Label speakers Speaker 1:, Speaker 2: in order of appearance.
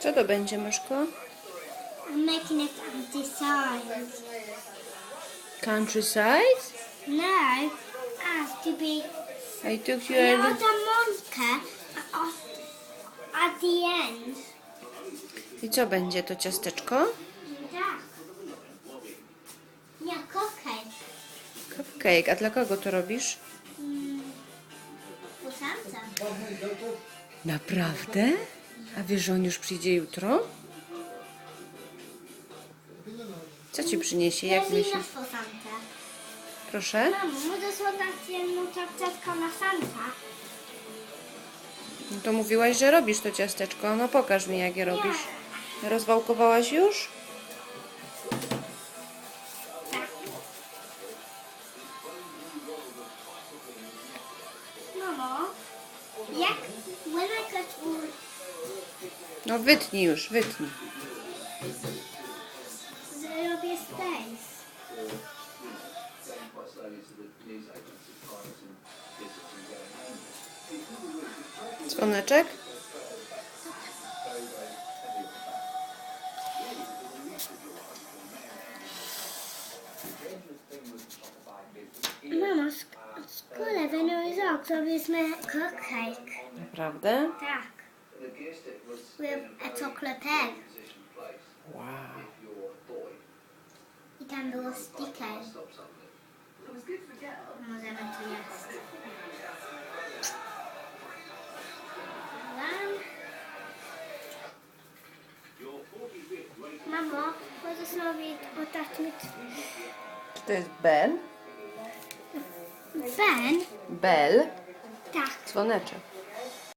Speaker 1: Co to będzie, myszko?
Speaker 2: I'm making it design.
Speaker 1: Countryside?
Speaker 2: No, has to be
Speaker 1: I took you
Speaker 2: the
Speaker 1: a
Speaker 2: other monka at the end.
Speaker 1: I co będzie to ciasteczko?
Speaker 2: Tak. Nie, cupcake.
Speaker 1: Cupcake. A dla kogo to robisz?
Speaker 2: Mm, Pusamca.
Speaker 1: Naprawdę? A wiesz, że on już przyjdzie jutro? Co ci przyniesie? Jak
Speaker 2: Myślisz? Pusamca.
Speaker 1: Proszę?
Speaker 2: Mamo, oddać jedną czapeczkę na Santa?
Speaker 1: No to mówiłaś, że robisz to ciasteczko. No pokaż mi, jak je robisz. Rozwałkowałaś już? No wytnij już, wytnij.
Speaker 2: zrobię space.
Speaker 1: Dzwoneczek?
Speaker 2: Mamo, szkole będą rok, zrobiliśmy cupcake.
Speaker 1: Naprawdę?
Speaker 2: Tak. with a chocolate egg.
Speaker 1: Wow.
Speaker 2: You can do a sticker. It was good for girls. I
Speaker 1: was to yes. Mamma, Bell.
Speaker 2: Ben?
Speaker 1: Bell.
Speaker 2: Tak.
Speaker 1: Dzwoneczek.